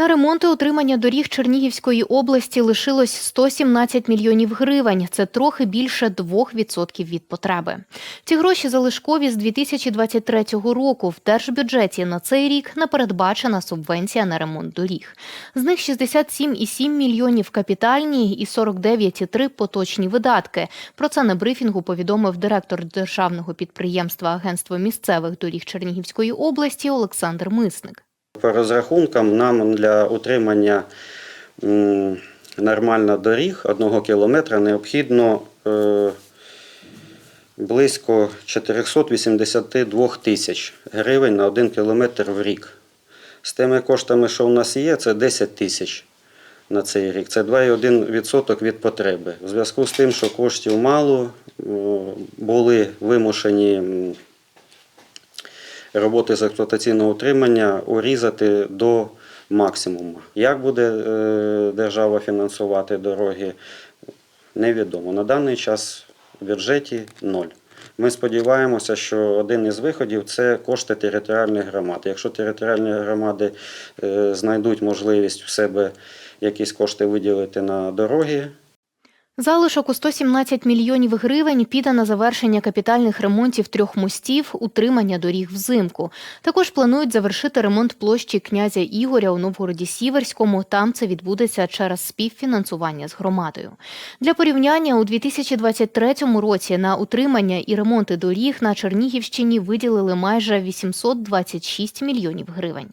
На ремонт і утримання доріг Чернігівської області лишилось 117 мільйонів гривень. Це трохи більше 2% від потреби. Ці гроші залишкові з 2023 року. В держбюджеті на цей рік не передбачена субвенція на ремонт доріг. З них 67,7 мільйонів капітальні і 49,3 поточні видатки. Про це на брифінгу повідомив директор державного підприємства Агентство місцевих доріг Чернігівської області Олександр Мисник. По розрахункам нам для утримання нормально доріг одного кілометра необхідно е, близько 482 тисяч гривень на один кілометр в рік. З тими коштами, що в нас є, це 10 тисяч на цей рік. Це 2,1% від потреби. В зв'язку з тим, що коштів мало, були вимушені. Роботи з експлуатаційного утримання урізати до максимуму. Як буде е, держава фінансувати дороги, невідомо. На даний час в бюджеті ноль. Ми сподіваємося, що один із виходів це кошти територіальних громад. Якщо територіальні громади е, знайдуть можливість в себе якісь кошти виділити на дороги, Залишок у 117 мільйонів гривень піде на завершення капітальних ремонтів трьох мостів, утримання доріг взимку. Також планують завершити ремонт площі князя Ігоря у Новгороді Сіверському. Там це відбудеться через співфінансування з громадою. Для порівняння у 2023 році на утримання і ремонти доріг на Чернігівщині виділили майже 826 мільйонів гривень.